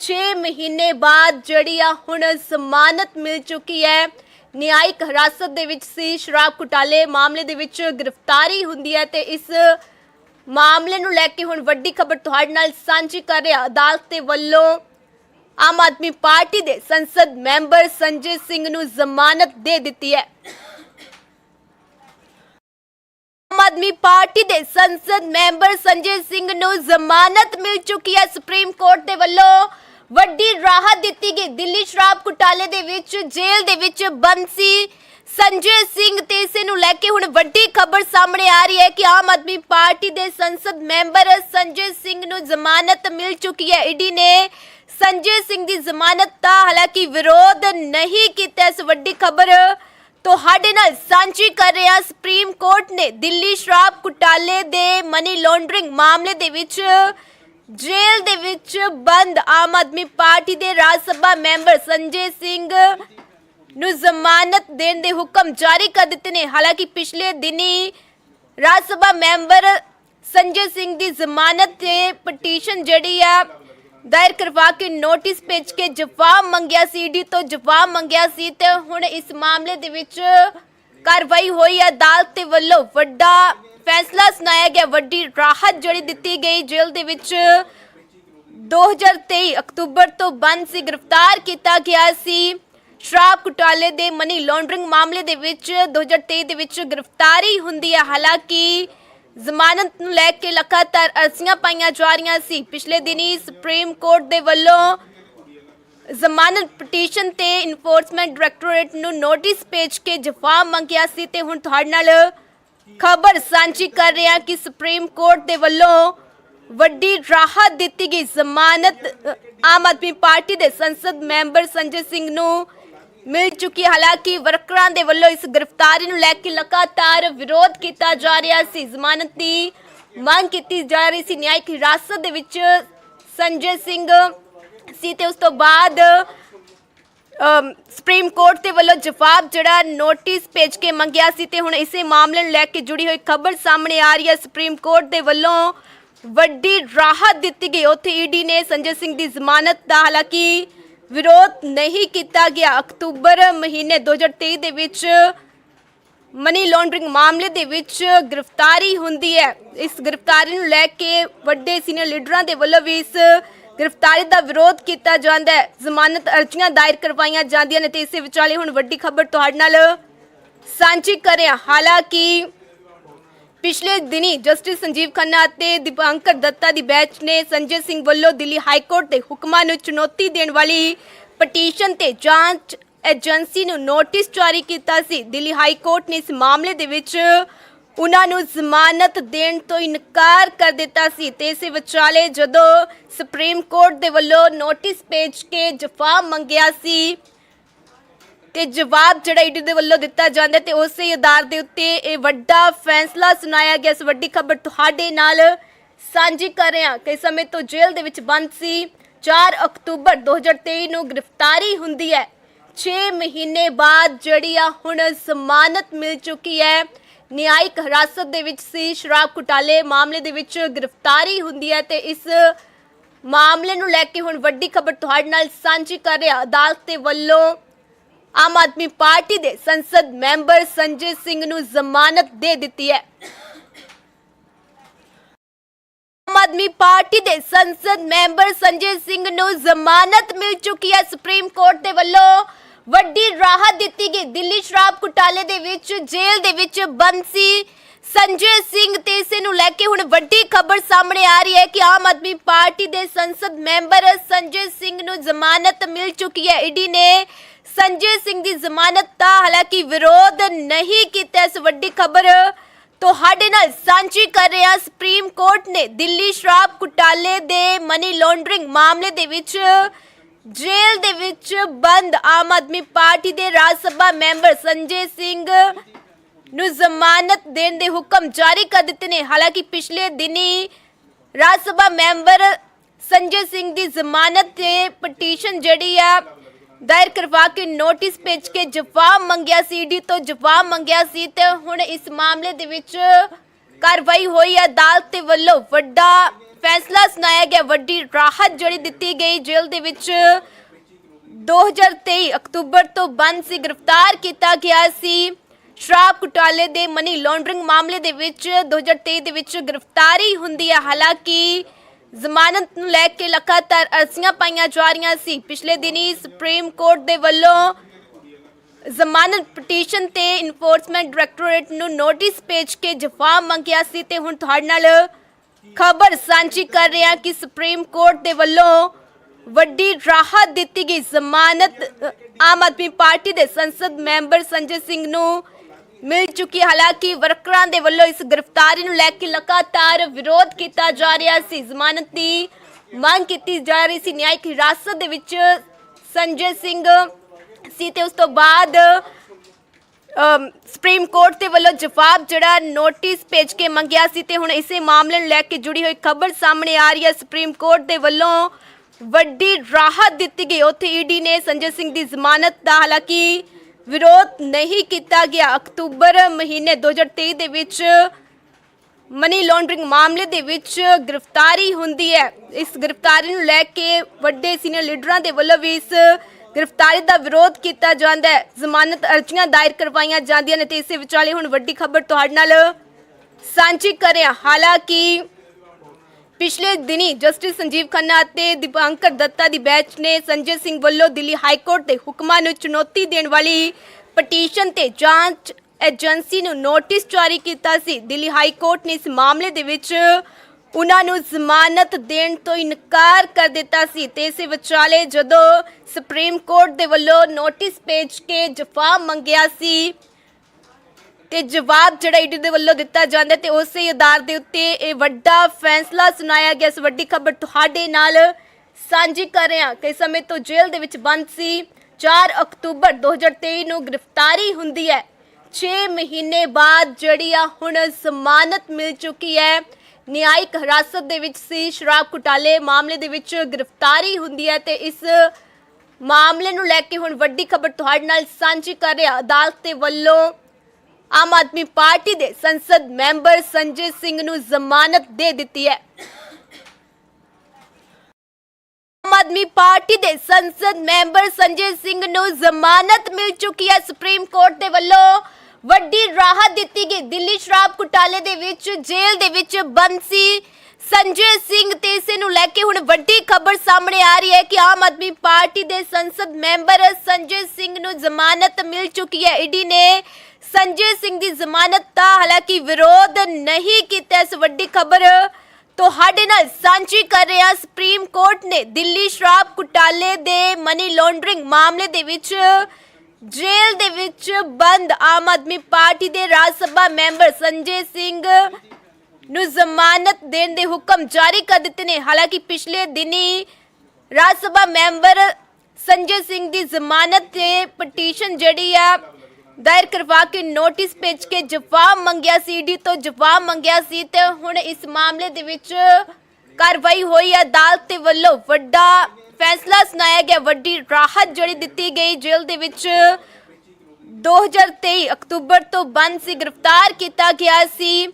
6 ਮਹੀਨੇ ਬਾਅਦ ਜਿਹੜੀ ਆ ਹੁਣ ਜ਼ਮਾਨਤ ਮਿਲ ਚੁੱਕੀ ਹੈ। ਨਿਆਇਕ ਹਿਰਾਸਤ ਦੇ ਵਿੱਚ ਸੀ। ਸ਼ਰਾਬ ਘੁਟਾਲੇ ਮਾਮਲੇ ਦੇ ਵਿੱਚ ਗ੍ਰਿਫਤਾਰੀ ਹੁੰਦੀ ਹੈ ਤੇ ਇਸ ਮਾਮਲੇ ਨੂੰ ਲੈ ਕੇ ਹੁਣ ਵੱਡੀ ਖਬਰ ਤੁਹਾਡੇ ਨਾਲ ਸਾਂਝੀ ਕਰ ਰਿਹਾ। ਅਦਾਲਤ ਦੇ ਵੱਲੋਂ ਆਮ ਆਦਮੀ ਪਾਰਟੀ ਦੇ ਸੰਸਦ ਮੈਂਬਰ ਸੰਜੇ ਸਿੰਘ ਨੂੰ ਜ਼ਮਾਨਤ ਦੇ ਦਿੱਤੀ ਹੈ। ਆਮ ਆਦਮੀ ਪਾਰਟੀ ਦੇ ਸੰਸਦ ਮੈਂਬਰ ਸੰਜੇ ਸਿੰਘ ਨੂੰ ਜ਼ਮਾਨਤ ਮਿਲ ਚੁੱਕੀ ਹੈ। ਸੁਪਰੀਮ ਕੋਰਟ ਦੇ ਵੱਲੋਂ ਵੱਡੀ ਰਾਹਤ ਦਿੱਤੀ ਗਈ। ਦਿੱਲੀ ਸ਼ਰਾਬ ਘੁਟਾਲੇ ਦੇ ਵਿੱਚ, ਜੇਲ੍ਹ ਦੇ ਵਿੱਚ ਬੰਦ ਸੀ ਸੰਜੇ ਸਿੰਘ ਤੇ ਇਸੇ ਨੂੰ ਲੈ ਕੇ ਹੁਣ ਵੱਡੀ ਖਬਰ ਸਾਹਮਣੇ ਆ ਰਹੀ ਹੈ ਕਿ ਆਮ ਆਦਮੀ ਪਾਰਟੀ ਦੇ ਸੰਸਦ ਮੈਂਬਰ ਸੰਜੇ ਸਿੰਘ ਨੂੰ ਜ਼ਮਾਨਤ ਮਿਲ ਚੁੱਕੀ ਹੈ। ਈਡੀ ਨੇ ਸੰਜੇ ਸਿੰਘ ਦੀ ਜ਼ਮਾਨਤ ਦਾ ਹਾਲਾਂਕਿ ਵਿਰੋਧ ਨਹੀਂ ਕੀਤਾ। ਇਸ ਵੱਡੀ ਖਬਰ ਤੁਹਾਡੇ ਨਾਲ ਸਾਂਝੀ ਕਰ ਰਿਹਾ ਸੁਪਰੀਮ ਕੋਰਟ ਨੇ। ਦਿੱਲੀ ਸ਼ਰਾਬ ਘੁਟਾਲੇ ਦੇ ਮਨੀ ਲਾਂਡਰਿੰਗ ਮਾਮਲੇ ਦੇ ਵਿੱਚ ਜੇਲ੍ਹ ਦੇ ਵਿੱਚ ਬੰਦ ਆਮ ਆਦਮੀ ਪਾਰਟੀ ਦੇ ਰਾਜ ਸਭਾ ਮੈਂਬਰ ਸੰਜੇ ਸਿੰਘ ਨੂੰ ਜ਼ਮਾਨਤ ਦੇਣ ਦੇ ਹੁਕਮ ਜਾਰੀ ਕਰ ਦਿੱਤੇ ਨੇ। ਹਾਲਾਂਕਿ ਪਿਛਲੇ ਦਿਨੀ ਰਾਜ ਸਭਾ ਮੈਂਬਰ ਸੰਜੇ ਸਿੰਘ ਦੀ ਜ਼ਮਾਨਤ ਤੇ ਪਟੀਸ਼ਨ ਜਿਹੜੀ ਆ, ਦਾਇਰ ਕਰਵਾ ਕੇ ਨੋਟਿਸ ਭੇਜ ਕੇ ਜਵਾਬ ਮੰਗਿਆ ਸੀ ਡੀ ਤੋਂ ਜਵਾਬ ਮੰਗਿਆ ਸੀ ਤੇ ਹੁਣ ਇਸ ਮਾਮਲੇ ਦੇ ਵਿੱਚ ਕਾਰਵਾਈ ਹੋਈ। ਅਦਾਲਤ ਦੇ ਵੱਲੋਂ ਵੱਡਾ ਫੈਸਲਾ ਸੁਣਾਇਆ ਗਿਆ। ਵੱਡੀ ਰਾਹਤ ਜਿਹੜੀ ਦਿੱਤੀ ਗਈ ਜੇਲ੍ਹ ਦੇ ਵਿੱਚ 2023 ਅਕਤੂਬਰ ਤੋਂ ਬੰਦ ਸੀ। ਗ੍ਰਿਫਤਾਰ ਕੀਤਾ ਗਿਆ ਸੀ। ਸ਼ਰਾਬ ਘੁਟਾਲੇ ਦੇ ਮਨੀ ਲਾਂਡਰਿੰਗ ਮਾਮਲੇ ਦੇ ਵਿੱਚ 2023 ਦੇ ਵਿੱਚ ਗ੍ਰਿਫਤਾਰੀ ਹੁੰਦੀ ਹੈ। ਹਾਲਾਂਕਿ ਜ਼ਮਾਨਤ ਨੂੰ ਲੈ ਕੇ ਲਗਾਤਾਰ ਅਰਜ਼ੀਆਂ ਪਾਈਆਂ ਜਾ ਰਹੀਆਂ ਸੀ। ਪਿਛਲੇ ਦਿਨੀ ਸੁਪਰੀਮ ਕੋਰਟ ਦੇ ਵੱਲੋਂ ਜ਼ਮਾਨਤ ਪਟੀਸ਼ਨ ਤੇ ਇਨਫੋਰਸਮੈਂਟ ਡਾਇਰੈਕਟੋਰੇਟ ਨੂੰ ਨੋਟਿਸ ਭੇਜ ਕੇ ਜਵਾਬ ਮੰਗਿਆ ਸੀ ਤੇ ਹੁਣ ਤੁਹਾਡੇ ਨਾਲ ਖਬਰ ਸਾਂਝੀ ਕਰ ਰਹੇ ਹਾਂ ਕਿ ਸੁਪਰੀਮ ਕੋਰਟ ਦੇ ਵੱਲੋਂ ਵੱਡੀ ਰਾਹਤ ਦਿੱਤੀ ਗਈ। ਜ਼ਮਾਨਤ ਆਮ ਆਦਮੀ ਪਾਰਟੀ ਦੇ ਸੰਸਦ ਮੈਂਬਰ ਸੰਜੇ ਸਿੰਘ ਨੂੰ ਮਿਲ ਚੁੱਕੀ ਹਾਲਾਂਕਿ ਵਰਕਰਾਂ ਦੇ ਵੱਲੋਂ ਇਸ ਗ੍ਰਿਫਤਾਰੀ ਨੂੰ ਲੈ ਕੇ ਲਗਾਤਾਰ ਵਿਰੋਧ ਕੀਤਾ ਜਾ ਰਿਹਾ ਸੀ। ਜ਼ਮਾਨਤ ਦੀ ਮੰਗ ਕੀਤੀ ਜਾ ਰਹੀ ਸੀ। ਨਿਆਇਕ ਹਿਰਾਸਤ ਦੇ ਵਿੱਚ ਸੰਜੇ ਸਿੰਘ ਸੀ ਤੇ ਉਸ ਤੋਂ ਬਾਅਦ ਸੁਪਰੀਮ ਕੋਰਟ ਦੇ ਵੱਲੋਂ ਜਵਾਬ ਜਿਹੜਾ ਨੋਟਿਸ ਭੇਜ ਕੇ ਮੰਗਿਆ ਸੀ ਤੇ ਹੁਣ ਇਸੇ ਮਾਮਲੇ ਨੂੰ ਲੈ ਕੇ ਜੁੜੀ ਹੋਈ ਖਬਰ ਸਾਹਮਣੇ ਆ ਰਹੀ ਹੈ। ਸੁਪਰੀਮ ਕੋਰਟ ਦੇ ਵੱਲੋਂ ਵੱਡੀ ਰਾਹਤ ਦਿੱਤੀ ਗਈ। ਉੱਥੇ ਈਡੀ ਨੇ ਸੰਜੇ ਸਿੰਘ ਦੀ ਜ਼ਮਾਨਤ ਦਾ ਹਾਲਾਂਕਿ ਵਿਰੋਧ ਨਹੀਂ ਕੀਤਾ ਗਿਆ। ਅਕਤੂਬਰ ਮਹੀਨੇ 2023 ਦੇ ਵਿੱਚ ਮਨੀ ਲਾਂਡਰਿੰਗ ਮਾਮਲੇ ਦੇ ਵਿੱਚ ਗ੍ਰਿਫਤਾਰੀ ਹੁੰਦੀ ਹੈ। ਇਸ ਗ੍ਰਿਫਤਾਰੀ ਨੂੰ ਲੈ ਕੇ ਵੱਡੇ ਸੀਨੀਅਰ ਲੀਡਰਾਂ ਦੇ ਵੱਲੋਂ ਵੀ ਇਸ ਗ੍ਰਿਫਤਾਰੀ ਦਾ ਵਿਰੋਧ ਕੀਤਾ ਜਾਂਦਾ ਹੈ। ਜ਼ਮਾਨਤ ਅਰਜ਼ੀਆਂ ਦਾਇਰ ਕਰਵਾਈਆਂ ਜਾਂਦੀਆਂ ਨੇ ਤੇ ਇਸੇ ਵਿਚਾਲੇ ਹੁਣ ਵੱਡੀ ਖਬਰ ਤੁਹਾਡੇ ਨਾਲ ਸਾਂਝੀ ਕਰ ਹਾਲਾਂਕਿ ਪਿਛਲੇ ਦਿਨੀ ਜਸਟਿਸ ਸੰਜੀਵ ਖੰਨਾ ਅਤੇ ਦੀਪਾਂਕਰ ਦੱਤਾ ਦੀ ਬੈਂਚ ਨੇ ਸੰਜੇ ਸਿੰਘ ਵੱਲੋਂ ਦਿੱਲੀ ਹਾਈ ਕੋਰਟ ਦੇ ਹੁਕਮਾਂ ਨੂੰ ਚੁਣੌਤੀ ਦੇਣ ਵਾਲੀ ਪਟੀਸ਼ਨ ਤੇ ਜਾਂਚ ਏਜੰਸੀ ਨੂੰ ਨੋਟਿਸ ਜਾਰੀ ਕੀਤਾ ਸੀ। ਦਿੱਲੀ ਹਾਈ ਕੋਰਟ ਨੇ ਇਸ ਮਾਮਲੇ ਦੇ ਵਿੱਚ ਉਹਨਾਂ ਨੂੰ ਜ਼ਮਾਨਤ ਦੇਣ ਤੋਂ ਇਨਕਾਰ ਕਰ ਦਿੱਤਾ ਸੀ। ਤੇ ਇਸੇ ਵਿਚਾਲੇ ਜਦੋਂ ਸੁਪਰੀਮ ਕੋਰਟ ਦੇ ਵੱਲੋਂ ਨੋਟਿਸ ਭੇਜ ਕੇ ਜਵਾਬ ਮੰਗਿਆ ਸੀ, ਤੇ ਜਵਾਬ ਜਿਹੜਾ ਈਡੀ ਦੇ ਵੱਲੋਂ ਦਿੱਤਾ ਜਾਂਦਾ ਹੈ ਤੇ ਉਸੇ ਆਧਾਰ ਦੇ ਉੱਤੇ ਇਹ ਵੱਡਾ ਫੈਸਲਾ ਸੁਣਾਇਆ ਗਿਆ। ਇਸ ਵੱਡੀ ਖਬਰ ਤੁਹਾਡੇ ਨਾਲ ਸਾਂਝੀ ਕਰ ਰਹੇ ਹਾਂ ਕਿ ਸਮੇਂ ਤੋਂ ਜੇਲ੍ਹ ਦੇ ਵਿੱਚ ਬੰਦ ਸੀ। 4 ਅਕਤੂਬਰ 2023 ਨੂੰ ਗ੍ਰਿਫਤਾਰੀ ਹੁੰਦੀ ਹੈ। 6 ਮਹੀਨੇ ਬਾਅਦ ਜਿਹੜੀ ਆ ਹੁਣ ਜ਼ਮਾਨਤ ਮਿਲ ਚੁੱਕੀ ਹੈ। ਨਿਆਇਕ ਹਿਰਾਸਤ ਦੇ ਵਿੱਚ ਸੀ। ਸ਼ਰਾਬ ਘੁਟਾਲੇ ਮਾਮਲੇ ਦੇ ਵਿੱਚ ਗ੍ਰਿਫਤਾਰੀ ਹੁੰਦੀ ਹੈ ਤੇ ਇਸ ਮਾਮਲੇ ਨੂੰ ਲੈ ਕੇ ਹੁਣ ਵੱਡੀ ਖਬਰ ਤੁਹਾਡੇ ਨਾਲ ਸਾਂਝੀ ਕਰ ਰਿਹਾ। ਅਦਾਲਤ ਦੇ ਵੱਲੋਂ ਆਮ ਆਦਮੀ ਪਾਰਟੀ ਦੇ ਸੰਸਦ ਮੈਂਬਰ ਸੰਜੇ ਸਿੰਘ ਨੂੰ ਜ਼ਮਾਨਤ ਦੇ ਦਿੱਤੀ ਹੈ। ਆਮ ਆਦਮੀ ਪਾਰਟੀ ਦੇ ਸੰਸਦ ਮੈਂਬਰ ਸੰਜੇ ਸਿੰਘ ਨੂੰ ਜ਼ਮਾਨਤ ਮਿਲ ਚੁੱਕੀ ਹੈ। ਸੁਪਰੀਮ ਕੋਰਟ ਦੇ ਵੱਲੋਂ ਵੱਡੀ ਰਾਹਤ ਦਿੱਤੀ ਗਈ। ਦਿੱਲੀ ਸ਼ਰਾਬ ਘੁਟਾਲੇ ਦੇ ਵਿੱਚ, ਜੇਲ੍ਹ ਦੇ ਵਿੱਚ ਬੰਦ ਸੰਜੇ ਸਿੰਘ ਤੇ ਇਸੇ ਨੂੰ ਲੈ ਕੇ ਹੁਣ ਵੱਡੀ ਖਬਰ ਸਾਹਮਣੇ ਆ ਰਹੀ ਹੈ ਕਿ ਆਮ ਆਦਮੀ ਪਾਰਟੀ ਦੇ ਸੰਸਦ ਮੈਂਬਰ ਸੰਜੇ ਸਿੰਘ ਨੂੰ ਜ਼ਮਾਨਤ ਮਿਲ ਚੁੱਕੀ ਹੈ। ਈਡੀ ਨੇ ਸੰਜੇ ਸਿੰਘ ਦੀ ਜ਼ਮਾਨਤ ਦਾ ਹਾਲਾਂਕਿ ਵਿਰੋਧ ਨਹੀਂ ਕੀਤਾ। ਇਸ ਵੱਡੀ ਖਬਰ ਤੁਹਾਡੇ ਨਾਲ ਸਾਂਝੀ ਕਰ ਰਿਹਾ ਸੁਪਰੀਮ ਕੋਰਟ ਨੇ। ਦਿੱਲੀ ਸ਼ਰਾਬ ਘੁਟਾਲੇ ਦੇ ਮਨੀ ਲਾਂਡਰਿੰਗ ਮਾਮਲੇ ਦੇ ਵਿੱਚ ਜੇਲ੍ਹ ਦੇ ਵਿੱਚ ਬੰਦ ਆਮ ਆਦਮੀ ਪਾਰਟੀ ਦੇ ਰਾਜ ਸਭਾ ਮੈਂਬਰ ਸੰਜੇ ਸਿੰਘ ਨੂੰ ਜ਼ਮਾਨਤ ਦੇਣ ਦੇ ਹੁਕਮ ਜਾਰੀ ਕਰ ਦਿੱਤੇ ਨੇ। ਹਾਲਾਂਕਿ ਪਿਛਲੇ ਦਿਨੀ ਰਾਜ ਸਭਾ ਮੈਂਬਰ ਸੰਜੇ ਸਿੰਘ ਦੀ ਜ਼ਮਾਨਤ ਤੇ ਪਟੀਸ਼ਨ ਜਿਹੜੀ ਆ, ਦਾਇਰ ਕਰਵਾ ਕੇ ਨੋਟਿਸ ਭੇਜ ਕੇ ਜਵਾਬ ਮੰਗਿਆ ਸੀ ਡੀ ਤੋਂ ਜਵਾਬ ਮੰਗਿਆ ਸੀ ਤੇ ਹੁਣ ਇਸ ਮਾਮਲੇ ਦੇ ਵਿੱਚ ਕਾਰਵਾਈ ਹੋਈ ਅਦਾਲਤ ਦੇ ਵੱਲੋਂ ਵੱਡਾ ਫੈਸਲਾ ਸੁਣਾਇਆ ਗਿਆ। ਵੱਡੀ ਰਾਹਤ ਜਿਹੜੀ ਦਿੱਤੀ ਗਈ ਜੇਲ੍ਹ ਦੇ ਵਿੱਚ। 2023 ਅਕਤੂਬਰ ਤੋਂ ਬੰਦ ਸੀ। ਗ੍ਰਿਫਤਾਰ ਕੀਤਾ ਗਿਆ ਸੀ। ਸ਼ਰਾਬ ਘੁਟਾਲੇ ਦੇ ਮਨੀ ਲਾਂਡਰਿੰਗ ਮਾਮਲੇ ਦੇ ਵਿੱਚ 2023 ਦੇ ਵਿੱਚ ਗ੍ਰਿਫਤਾਰੀ ਹੁੰਦੀ ਹੈ। ਹਾਲਾਂਕਿ ਜ਼ਮਾਨਤ ਨੂੰ ਲੈ ਕੇ ਲਗਾਤਾਰ ਅਰਜ਼ੀਆਂ ਪਾਈਆਂ ਜਾ ਰਹੀਆਂ ਸੀ। ਪਿਛਲੇ ਦਿਨੀ ਸੁਪਰੀਮ ਕੋਰਟ ਦੇ ਵੱਲੋਂ ਜ਼ਮਾਨਤ ਪਟੀਸ਼ਨ ਤੇ ਇਨਫੋਰਸਮੈਂਟ ਡਾਇਰੈਕਟੋਰੇਟ ਨੂੰ ਨੋਟਿਸ ਭੇਜ ਕੇ ਜਵਾਬ ਮੰਗਿਆ ਸੀ ਤੇ ਹੁਣ ਤੁਹਾਡੇ ਨਾਲ ਖਬਰ ਸਾਂਝੀ ਕਰ ਰਹੇ ਹਾਂ ਕਿ ਸੁਪਰੀਮ ਕੋਰਟ ਦੇ ਵੱਲੋਂ ਵੱਡੀ ਰਾਹਤ ਦਿੱਤੀ ਗਈ। ਜ਼ਮਾਨਤ ਆਮ ਆਦਮੀ ਪਾਰਟੀ ਦੇ ਸੰਸਦ ਮੈਂਬਰ ਸੰਜੇ ਸਿੰਘ ਨੂੰ ਮਿਲ ਚੁੱਕੀ ਹਾਲਾਂਕਿ ਵਰਕਰਾਂ ਦੇ ਵੱਲੋਂ ਇਸ ਗ੍ਰਿਫਤਾਰੀ ਨੂੰ ਲੈ ਕੇ ਲਗਾਤਾਰ ਵਿਰੋਧ ਕੀਤਾ ਜਾ ਰਿਹਾ ਸੀ। ਜ਼ਮਾਨਤ ਦੀ ਮੰਗ ਕੀਤੀ ਜਾ ਰਹੀ ਸੀ। ਨਿਆਇਕ ਹਿਰਾਸਤ ਦੇ ਵਿੱਚ ਸੰਜੇ ਸਿੰਘ ਸੀ ਤੇ ਉਸ ਤੋਂ ਬਾਅਦ ਸੁਪਰੀਮ ਕੋਰਟ ਦੇ ਵੱਲੋਂ ਜਵਾਬ ਜਿਹੜਾ ਨੋਟਿਸ ਭੇਜ ਕੇ ਮੰਗਿਆ ਸੀ ਤੇ ਹੁਣ ਇਸੇ ਮਾਮਲੇ ਨੂੰ ਲੈ ਕੇ ਜੁੜੀ ਹੋਈ ਖਬਰ ਸਾਹਮਣੇ ਆ ਰਹੀ ਹੈ। ਸੁਪਰੀਮ ਕੋਰਟ ਦੇ ਵੱਲੋਂ ਵੱਡੀ ਰਾਹਤ ਦਿੱਤੀ ਗਈ। ਉੱਥੇ ਈਡੀ ਨੇ ਸੰਜੇ ਸਿੰਘ ਦੀ ਜ਼ਮਾਨਤ ਦਾ ਹਾਲਾਂਕਿ ਵਿਰੋਧ ਨਹੀਂ ਕੀਤਾ ਗਿਆ। ਅਕਤੂਬਰ ਮਹੀਨੇ 2023 ਦੇ ਵਿੱਚ ਮਨੀ ਲਾਂਡਰਿੰਗ ਮਾਮਲੇ ਦੇ ਵਿੱਚ ਗ੍ਰਿਫਤਾਰੀ ਹੁੰਦੀ ਹੈ। ਇਸ ਗ੍ਰਿਫਤਾਰੀ ਨੂੰ ਲੈ ਕੇ ਵੱਡੇ ਸੀਨੀਅਰ ਲੀਡਰਾਂ ਦੇ ਵੱਲੋਂ ਵੀ ਇਸ ਗ੍ਰਿਫਤਾਰੀ ਦਾ ਵਿਰੋਧ ਕੀਤਾ ਜਾਂਦਾ ਹੈ। ਜ਼ਮਾਨਤ ਅਰਜ਼ੀਆਂ ਦਾਇਰ ਕਰਵਾਈਆਂ ਜਾਂਦੀਆਂ ਨੇ ਤੇ ਇਸੇ ਵਿਚਾਲੇ ਹੁਣ ਵੱਡੀ ਖਬਰ ਤੁਹਾਡੇ ਨਾਲ ਸਾਂਝੀ ਕਰਿਆ ਹਾਲਾਂਕਿ ਪਿਛਲੇ ਦਿਨੀ ਜਸਟਿਸ ਸੰਜੀਵ ਖੰਨਾ ਅਤੇ ਦੀਪਾਂਕਰ ਦੱਤਾ ਦੀ ਬੈਂਚ ਨੇ ਸੰਜੇ ਸਿੰਘ ਵੱਲੋਂ ਦਿੱਲੀ ਹਾਈ ਕੋਰਟ ਦੇ ਹੁਕਮਾਂ ਨੂੰ ਚੁਣੌਤੀ ਦੇਣ ਵਾਲੀ ਪਟੀਸ਼ਨ ਤੇ ਜਾਂਚ ਏਜੰਸੀ ਨੂੰ ਨੋਟਿਸ ਜਾਰੀ ਕੀਤਾ ਸੀ। ਦਿੱਲੀ ਹਾਈ ਕੋਰਟ ਨੇ ਇਸ ਮਾਮਲੇ ਦੇ ਵਿੱਚ ਉਹਨਾਂ ਨੂੰ ਜ਼ਮਾਨਤ ਦੇਣ ਤੋਂ ਇਨਕਾਰ ਕਰ ਦਿੱਤਾ ਸੀ। ਤੇ ਇਸੇ ਵਿਚਾਲੇ ਜਦੋਂ ਸੁਪਰੀਮ ਕੋਰਟ ਦੇ ਵੱਲੋਂ ਨੋਟਿਸ ਭੇਜ ਕੇ ਜਵਾਬ ਮੰਗਿਆ ਸੀ, ਤੇ ਜਵਾਬ ਜਿਹੜਾ ਈਡੀ ਦੇ ਵੱਲੋਂ ਦਿੱਤਾ ਜਾਂਦਾ ਹੈ ਤੇ ਉਸੇ ਆਧਾਰ ਦੇ ਉੱਤੇ ਇਹ ਵੱਡਾ ਫੈਸਲਾ ਸੁਣਾਇਆ ਗਿਆ। ਇਸ ਵੱਡੀ ਖਬਰ ਤੁਹਾਡੇ ਨਾਲ ਸਾਂਝੀ ਕਰ ਰਿਹਾ ਕਈ ਸਮੇਂ ਤੋਂ ਜੇਲ੍ਹ ਦੇ ਵਿੱਚ ਬੰਦ ਸੀ। 4 ਅਕਤੂਬਰ 2023 ਨੂੰ ਗ੍ਰਿਫਤਾਰੀ ਹੁੰਦੀ ਹੈ। 6 ਮਹੀਨੇ ਬਾਅਦ ਜਿਹੜੀ ਆ ਹੁਣ ਜ਼ਮਾਨਤ ਮਿਲ ਚੁੱਕੀ ਹੈ। ਨਿਆਇਕ ਹਿਰਾਸਤ ਦੇ ਵਿੱਚ ਸੀ। ਸ਼ਰਾਬ ਘੁਟਾਲੇ ਮਾਮਲੇ ਦੇ ਵਿੱਚ ਗ੍ਰਿਫਤਾਰੀ ਹੁੰਦੀ ਹੈ ਤੇ ਇਸ ਮਾਮਲੇ ਨੂੰ ਲੈ ਕੇ ਹੁਣ ਵੱਡੀ ਖਬਰ ਤੁਹਾਡੇ ਨਾਲ ਸਾਂਝੀ ਕਰ ਰਿਹਾ ਅਦਾਲਤ ਦੇ ਵੱਲੋਂ ਆਮ ਆਦਮੀ ਪਾਰਟੀ ਦੇ ਸੰਸਦ ਮੈਂਬਰ ਸੰਜੇ ਸਿੰਘ ਨੂੰ ਜ਼ਮਾਨਤ ਦੇ ਦਿੱਤੀ ਹੈ। ਆਮ ਆਦਮੀ ਪਾਰਟੀ ਦੇ ਸੰਸਦ ਮੈਂਬਰ ਸੰਜੇ ਸਿੰਘ ਨੂੰ ਜ਼ਮਾਨਤ ਮਿਲ ਚੁੱਕੀ ਹੈ। ਸੁਪਰੀਮ ਕੋਰਟ ਦੇ ਵੱਲੋਂ ਵੱਡੀ ਰਾਹਤ ਦਿੱਤੀ ਗਈ। ਦਿੱਲੀ ਸ਼ਰਾਬ ਘੁਟਾਲੇ ਦੇ ਵਿੱਚ, ਜੇਲ੍ਹ ਦੇ ਵਿੱਚ ਬੰਦ ਸੰਜੇ ਸਿੰਘ ਤੇ ਇਸੇ ਨੂੰ ਲੈ ਕੇ ਹੁਣ ਵੱਡੀ ਖਬਰ ਸਾਹਮਣੇ ਆ ਰਹੀ ਹੈ ਕਿ ਆਮ ਆਦਮੀ ਪਾਰਟੀ ਦੇ ਸੰਸਦ ਮੈਂਬਰ ਸੰਜੇ ਸਿੰਘ ਨੂੰ ਜ਼ਮਾਨਤ ਮਿਲ ਚੁੱਕੀ ਹੈ। ਈਡੀ ਨੇ ਸੰਜੇ ਸਿੰਘ ਦੀ ਜ਼ਮਾਨਤ ਦਾ ਹਾਲਾਂਕਿ ਵਿਰੋਧ ਨਹੀਂ ਕੀਤਾ। ਇਸ ਵੱਡੀ ਖਬਰ ਤੁਹਾਡੇ ਨਾਲ ਸਾਂਝੀ ਕਰ ਰਿਹਾ ਸੁਪਰੀਮ ਕੋਰਟ ਨੇ। ਦਿੱਲੀ ਸ਼ਰਾਬ ਘੁਟਾਲੇ ਦੇ ਮਨੀ ਲਾਂਡਰਿੰਗ ਮਾਮਲੇ ਦੇ ਵਿੱਚ ਜੇਲ੍ਹ ਦੇ ਵਿੱਚ ਬੰਦ ਆਮ ਆਦਮੀ ਪਾਰਟੀ ਦੇ ਰਾਜ ਸਭਾ ਮੈਂਬਰ ਸੰਜੇ ਸਿੰਘ ਨੂੰ ਜ਼ਮਾਨਤ ਦੇਣ ਦੇ ਹੁਕਮ ਜਾਰੀ ਕਰ ਦਿੱਤੇ ਨੇ। ਹਾਲਾਂਕਿ ਪਿਛਲੇ ਦਿਨੀ ਰਾਜ ਸਭਾ ਮੈਂਬਰ ਸੰਜੇ ਸਿੰਘ ਦੀ ਜ਼ਮਾਨਤ ਤੇ ਪਟੀਸ਼ਨ ਜਿਹੜੀ ਆ, ਦਾਇਰ ਕਰਵਾ ਕੇ ਨੋਟਿਸ ਭੇਜ ਕੇ ਜਵਾਬ ਮੰਗਿਆ ਸੀ, ਈਡੀ ਤੋਂ ਜਵਾਬ ਮੰਗਿਆ ਸੀ ਤੇ ਹੁਣ ਇਸ ਮਾਮਲੇ ਦੇ ਵਿੱਚ ਕਾਰਵਾਈ ਹੋਈ ਅਦਾਲਤ ਦੇ ਵੱਲੋਂ ਵੱਡਾ ਫੈਸਲਾ ਸੁਣਾਇਆ ਗਿਆ। ਵੱਡੀ ਰਾਹਤ ਜਿਹੜੀ ਦਿੱਤੀ ਗਈ ਜੇਲ੍ਹ ਦੇ ਵਿੱਚ 2023 ਅਕਤੂਬਰ ਤੋਂ ਬੰਦ ਸੀ। ਗ੍ਰਿਫਤਾਰ ਕੀਤਾ ਗਿਆ ਸੀ।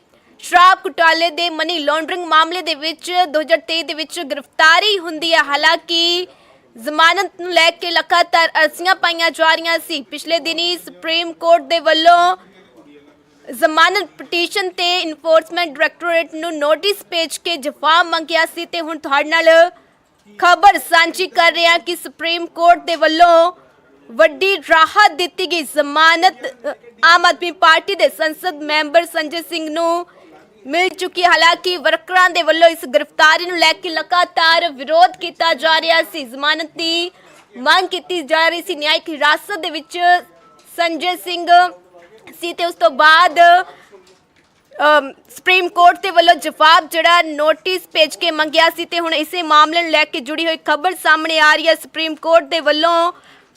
ਸ਼ਰਾਬ ਘੁਟਾਲੇ ਦੇ ਮਨੀ ਲਾਂਡਰਿੰਗ ਮਾਮਲੇ ਦੇ ਵਿੱਚ 2023 ਦੇ ਵਿੱਚ ਗ੍ਰਿਫਤਾਰੀ ਹੁੰਦੀ ਹੈ। ਹਾਲਾਂਕਿ ਜ਼ਮਾਨਤ ਨੂੰ ਲੈ ਕੇ ਲਗਾਤਾਰ ਅਰਜ਼ੀਆਂ ਪਾਈਆਂ ਜਾ ਰਹੀਆਂ ਸੀ। ਪਿਛਲੇ ਦਿਨੀ ਸੁਪਰੀਮ ਕੋਰਟ ਦੇ ਵੱਲੋਂ ਜ਼ਮਾਨਤ ਪਟੀਸ਼ਨ ਤੇ ਇਨਫੋਰਸਮੈਂਟ ਡਾਇਰੈਕਟੋਰੇਟ ਨੂੰ ਨੋਟਿਸ ਭੇਜ ਕੇ ਜਵਾਬ ਮੰਗਿਆ ਸੀ ਤੇ ਹੁਣ ਤੁਹਾਡੇ ਨਾਲ ਖਬਰ ਸਾਂਝੀ ਕਰ ਰਹੇ ਹਾਂ ਕਿ ਸੁਪਰੀਮ ਕੋਰਟ ਦੇ ਵੱਲੋਂ ਵੱਡੀ ਰਾਹਤ ਦਿੱਤੀ ਗਈ। ਜ਼ਮਾਨਤ ਆਮ ਆਦਮੀ ਪਾਰਟੀ ਦੇ ਸੰਸਦ ਮੈਂਬਰ ਸੰਜੇ ਸਿੰਘ ਨੂੰ ਮਿਲ ਚੁੱਕੀ ਹਾਲਾਂਕਿ ਵਰਕਰਾਂ ਦੇ ਵੱਲੋਂ ਇਸ ਗ੍ਰਿਫਤਾਰੀ ਨੂੰ ਲੈ ਕੇ ਲਗਾਤਾਰ ਵਿਰੋਧ ਕੀਤਾ ਜਾ ਰਿਹਾ ਸੀ। ਜ਼ਮਾਨਤ ਦੀ ਮੰਗ ਕੀਤੀ ਜਾ ਰਹੀ ਸੀ। ਨਿਆਇਕ ਹਿਰਾਸਤ ਦੇ ਵਿੱਚ ਸੰਜੇ ਸਿੰਘ ਸੀ ਤੇ ਉਸ ਤੋਂ ਬਾਅਦ ਸੁਪਰੀਮ ਕੋਰਟ ਦੇ ਵੱਲੋਂ ਜਵਾਬ ਜਿਹੜਾ ਨੋਟਿਸ ਭੇਜ ਕੇ ਮੰਗਿਆ ਸੀ ਤੇ ਹੁਣ ਇਸੇ ਮਾਮਲੇ ਨੂੰ ਲੈ ਕੇ ਜੁੜੀ ਹੋਈ ਖਬਰ ਸਾਹਮਣੇ ਆ ਰਹੀ ਹੈ। ਸੁਪਰੀਮ ਕੋਰਟ ਦੇ ਵੱਲੋਂ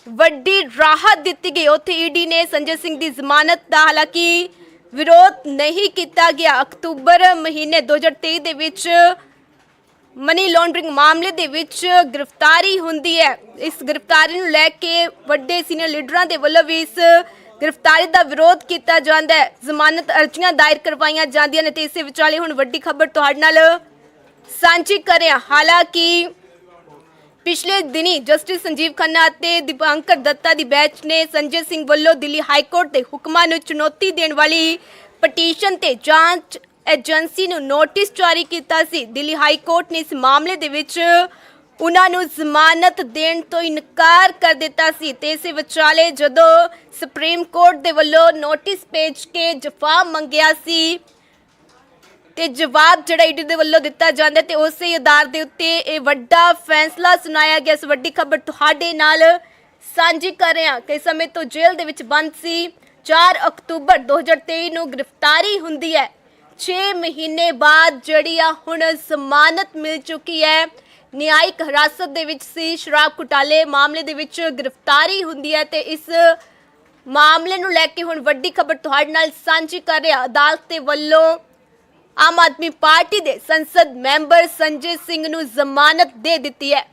ਵੱਡੀ ਰਾਹਤ ਦਿੱਤੀ ਗਈ। ਉੱਥੇ ਈਡੀ ਨੇ ਸੰਜੇ ਸਿੰਘ ਦੀ ਜ਼ਮਾਨਤ ਦਾ ਹਾਲਾਂਕਿ ਵਿਰੋਧ ਨਹੀਂ ਕੀਤਾ ਗਿਆ। ਅਕਤੂਬਰ ਮਹੀਨੇ 2023 ਦੇ ਵਿੱਚ ਮਨੀ ਲਾਂਡਰਿੰਗ ਮਾਮਲੇ ਦੇ ਵਿੱਚ ਗ੍ਰਿਫਤਾਰੀ ਹੁੰਦੀ ਹੈ। ਇਸ ਗ੍ਰਿਫਤਾਰੀ ਨੂੰ ਲੈ ਕੇ ਵੱਡੇ ਸੀਨੀਅਰ ਲੀਡਰਾਂ ਦੇ ਵੱਲੋਂ ਵੀ ਇਸ ਗ੍ਰਿਫਤਾਰੀ ਦਾ ਵਿਰੋਧ ਕੀਤਾ ਜਾਂਦਾ ਹੈ। ਜ਼ਮਾਨਤ ਅਰਜ਼ੀਆਂ ਦਾਇਰ ਕਰਵਾਈਆਂ ਜਾਂਦੀਆਂ ਨੇ ਤੇ ਇਸੇ ਵਿਚਾਲੇ ਹੁਣ ਵੱਡੀ ਖਬਰ ਤੁਹਾਡੇ ਨਾਲ ਸਾਂਝੀ ਕਰਿਆ ਹਾਲਾਂਕਿ ਪਿਛਲੇ ਦਿਨੀ ਜਸਟਿਸ ਸੰਜੀਵ ਖੰਨਾ ਅਤੇ ਦੀਪਾਂਕਰ ਦੱਤਾ ਦੀ ਬੈਂਚ ਨੇ ਸੰਜੇ ਸਿੰਘ ਵੱਲੋਂ ਦਿੱਲੀ ਹਾਈ ਕੋਰਟ ਦੇ ਹੁਕਮਾਂ ਨੂੰ ਚੁਣੌਤੀ ਦੇਣ ਵਾਲੀ ਪਟੀਸ਼ਨ ਤੇ ਜਾਂਚ ਏਜੰਸੀ ਨੂੰ ਨੋਟਿਸ ਜਾਰੀ ਕੀਤਾ ਸੀ। ਦਿੱਲੀ ਹਾਈ ਕੋਰਟ ਨੇ ਇਸ ਮਾਮਲੇ ਦੇ ਵਿੱਚ ਉਹਨਾਂ ਨੂੰ ਜ਼ਮਾਨਤ ਦੇਣ ਤੋਂ ਇਨਕਾਰ ਕਰ ਦਿੱਤਾ ਸੀ ਤੇ ਇਸ ਵਿਚਾਲੇ ਜਦੋਂ ਸੁਪਰੀਮ ਕੋਰਟ ਦੇ ਵੱਲੋਂ ਨੋਟਿਸ ਭੇਜ ਕੇ ਜਵਾਬ ਮੰਗਿਆ ਸੀ ਤੇ ਜਵਾਬ ਜਿਹੜਾ ਈਡੀ ਦੇ ਵੱਲੋਂ ਦਿੱਤਾ ਜਾਂਦਾ ਹੈ ਤੇ ਉਸੇ ਆਧਾਰ ਦੇ ਉੱਤੇ ਇਹ ਵੱਡਾ ਫੈਸਲਾ ਸੁਣਾਇਆ ਗਿਆ। ਇਸ ਵੱਡੀ ਖਬਰ ਤੁਹਾਡੇ ਨਾਲ ਸਾਂਝੀ ਕਰ ਰਹੇ ਹਾਂ ਕਿ ਸਮੇਂ ਤੋਂ ਜੇਲ੍ਹ ਦੇ ਵਿੱਚ ਬੰਦ ਸੀ। 4 ਅਕਤੂਬਰ 2023 ਨੂੰ ਗ੍ਰਿਫਤਾਰੀ ਹੁੰਦੀ ਹੈ। 6 ਮਹੀਨੇ ਬਾਅਦ ਜਿਹੜੀ ਆ ਹੁਣ ਜ਼ਮਾਨਤ ਮਿਲ ਚੁੱਕੀ ਹੈ। ਨਿਆਇਕ ਹਿਰਾਸਤ ਦੇ ਵਿੱਚ ਸੀ। ਸ਼ਰਾਬ ਘੁਟਾਲੇ ਮਾਮਲੇ ਦੇ ਵਿੱਚ ਗ੍ਰਿਫਤਾਰੀ ਹੁੰਦੀ ਹੈ ਤੇ ਇਸ ਮਾਮਲੇ ਨੂੰ ਲੈ ਕੇ ਹੁਣ ਵੱਡੀ ਖਬਰ ਤੁਹਾਡੇ ਨਾਲ ਸਾਂਝੀ ਕਰ ਰਿਹਾ। ਅਦਾਲਤ ਦੇ ਵੱਲੋਂ ਆਮ ਆਦਮੀ ਪਾਰਟੀ ਦੇ ਸੰਸਦ ਮੈਂਬਰ ਸੰਜੇ ਸਿੰਘ ਨੂੰ ਜ਼ਮਾਨਤ ਦੇ ਦਿੱਤੀ ਹੈ।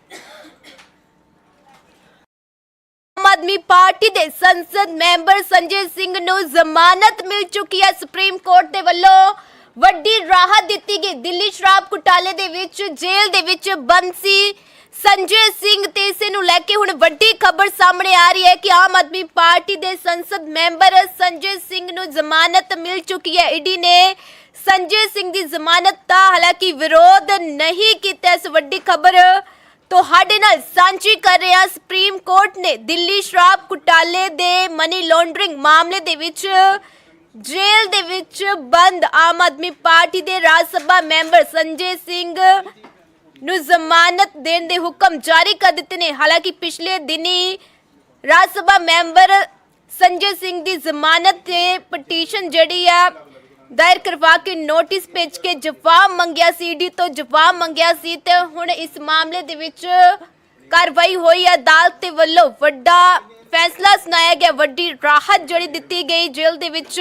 ਆਮ ਆਦਮੀ ਪਾਰਟੀ ਦੇ ਸੰਸਦ ਮੈਂਬਰ ਸੰਜੇ ਸਿੰਘ ਨੂੰ ਜ਼ਮਾਨਤ ਮਿਲ ਚੁੱਕੀ ਹੈ। ਸੁਪਰੀਮ ਕੋਰਟ ਦੇ ਵੱਲੋਂ ਵੱਡੀ ਰਾਹਤ ਦਿੱਤੀ ਗਈ। ਦਿੱਲੀ ਸ਼ਰਾਬ ਘੁਟਾਲੇ ਦੇ ਵਿੱਚ, ਜੇਲ੍ਹ ਦੇ ਵਿੱਚ ਬੰਦ ਸੀ ਸੰਜੇ ਸਿੰਘ ਤੇ ਇਸੇ ਨੂੰ ਲੈ ਕੇ ਹੁਣ ਵੱਡੀ ਖਬਰ ਸਾਹਮਣੇ ਆ ਰਹੀ ਹੈ ਕਿ ਆਮ ਆਦਮੀ ਪਾਰਟੀ ਦੇ ਸੰਸਦ ਮੈਂਬਰ ਸੰਜੇ ਸਿੰਘ ਨੂੰ ਜ਼ਮਾਨਤ ਮਿਲ ਚੁੱਕੀ ਹੈ। ਈਡੀ ਨੇ ਸੰਜੇ ਸਿੰਘ ਦੀ ਜ਼ਮਾਨਤ ਦਾ ਹਾਲਾਂਕਿ ਵਿਰੋਧ ਨਹੀਂ ਕੀਤਾ। ਇਸ ਵੱਡੀ ਖਬਰ ਤੁਹਾਡੇ ਨਾਲ ਸਾਂਝੀ ਕਰ ਰਿਹਾ ਸੁਪਰੀਮ ਕੋਰਟ ਨੇ। ਦਿੱਲੀ ਸ਼ਰਾਬ ਘੁਟਾਲੇ ਦੇ ਮਨੀ ਲਾਂਡਰਿੰਗ ਮਾਮਲੇ ਦੇ ਵਿੱਚ ਜੇਲ੍ਹ ਦੇ ਵਿੱਚ ਬੰਦ ਆਮ ਆਦਮੀ ਪਾਰਟੀ ਦੇ ਰਾਜ ਸਭਾ ਮੈਂਬਰ ਸੰਜੇ ਸਿੰਘ ਨੂੰ ਜ਼ਮਾਨਤ ਦੇਣ ਦੇ ਹੁਕਮ ਜਾਰੀ ਕਰ ਦਿੱਤੇ ਨੇ। ਹਾਲਾਂਕਿ ਪਿਛਲੇ ਦਿਨੀ ਰਾਜ ਸਭਾ ਮੈਂਬਰ ਸੰਜੇ ਸਿੰਘ ਦੀ ਜ਼ਮਾਨਤ ਤੇ ਪਟੀਸ਼ਨ ਜਿਹੜੀ ਆ, ਦਾਇਰ ਕਰਵਾ ਕੇ ਨੋਟਿਸ ਭੇਜ ਕੇ ਜਵਾਬ ਮੰਗਿਆ ਸੀ ਡੀ ਤੋਂ ਜਵਾਬ ਮੰਗਿਆ ਸੀ ਤੇ ਹੁਣ ਇਸ ਮਾਮਲੇ ਦੇ ਵਿੱਚ ਕਾਰਵਾਈ ਹੋਈ। ਅਦਾਲਤ ਦੇ ਵੱਲੋਂ ਵੱਡਾ ਫੈਸਲਾ ਸੁਣਾਇਆ ਗਿਆ। ਵੱਡੀ ਰਾਹਤ ਜਿਹੜੀ ਦਿੱਤੀ ਗਈ ਜੇਲ੍ਹ ਦੇ ਵਿੱਚ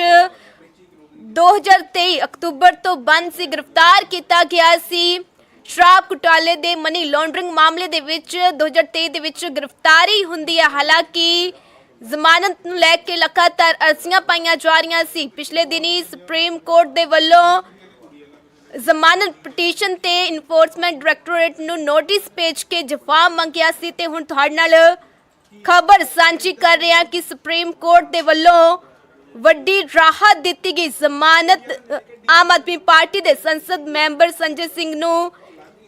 2023 ਅਕਤੂਬਰ ਤੋਂ ਬੰਦ ਸੀ। ਗ੍ਰਿਫਤਾਰ ਕੀਤਾ ਗਿਆ ਸੀ। ਸ਼ਰਾਬ ਘੁਟਾਲੇ ਦੇ ਮਨੀ ਲਾਂਡਰਿੰਗ ਮਾਮਲੇ ਦੇ ਵਿੱਚ 2023 ਦੇ ਵਿੱਚ ਗ੍ਰਿਫਤਾਰੀ ਹੁੰਦੀ ਹੈ। ਹਾਲਾਂਕਿ ਜ਼ਮਾਨਤ ਨੂੰ ਲੈ ਕੇ ਲਗਾਤਾਰ ਅਰਜ਼ੀਆਂ ਪਾਈਆਂ ਜਾ ਰਹੀਆਂ ਸੀ। ਪਿਛਲੇ ਦਿਨੀ ਸੁਪਰੀਮ ਕੋਰਟ ਦੇ ਵੱਲੋਂ ਜ਼ਮਾਨਤ ਪਟੀਸ਼ਨ ਤੇ ਇਨਫੋਰਸਮੈਂਟ ਡਾਇਰੈਕਟੋਰੇਟ ਨੂੰ ਨੋਟਿਸ ਭੇਜ ਕੇ ਜਵਾਬ ਮੰਗਿਆ ਸੀ ਤੇ ਹੁਣ ਤੁਹਾਡੇ ਨਾਲ ਖਬਰ ਸਾਂਝੀ ਕਰ ਰਹੇ ਹਾਂ ਕਿ ਸੁਪਰੀਮ ਕੋਰਟ ਦੇ ਵੱਲੋਂ ਵੱਡੀ ਰਾਹਤ ਦਿੱਤੀ ਗਈ। ਜ਼ਮਾਨਤ ਆਮ ਆਦਮੀ ਪਾਰਟੀ ਦੇ ਸੰਸਦ ਮੈਂਬਰ ਸੰਜੇ ਸਿੰਘ ਨੂੰ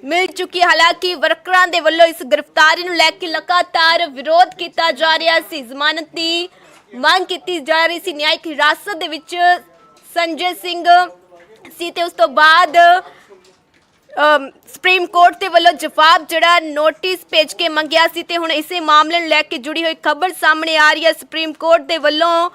ਮਿਲ ਚੁੱਕੀ ਹਾਲਾਂਕਿ ਵਰਕਰਾਂ ਦੇ ਵੱਲੋਂ ਇਸ ਗ੍ਰਿਫਤਾਰੀ ਨੂੰ ਲੈ ਕੇ ਲਗਾਤਾਰ ਵਿਰੋਧ ਕੀਤਾ ਜਾ ਰਿਹਾ ਸੀ। ਜ਼ਮਾਨਤ ਦੀ ਮੰਗ ਕੀਤੀ ਜਾ ਰਹੀ ਸੀ। ਨਿਆਇਕ ਹਿਰਾਸਤ ਦੇ ਵਿੱਚ ਸੰਜੇ ਸਿੰਘ ਸੀ ਤੇ ਉਸ ਤੋਂ ਬਾਅਦ ਸੁਪਰੀਮ ਕੋਰਟ ਦੇ ਵੱਲੋਂ ਜਵਾਬ ਜਿਹੜਾ ਨੋਟਿਸ ਭੇਜ ਕੇ ਮੰਗਿਆ ਸੀ ਤੇ ਹੁਣ ਇਸੇ ਮਾਮਲੇ ਨੂੰ ਲੈ ਕੇ ਜੁੜੀ ਹੋਈ ਖਬਰ ਸਾਹਮਣੇ ਆ ਰਹੀ ਹੈ। ਸੁਪਰੀਮ ਕੋਰਟ ਦੇ ਵੱਲੋਂ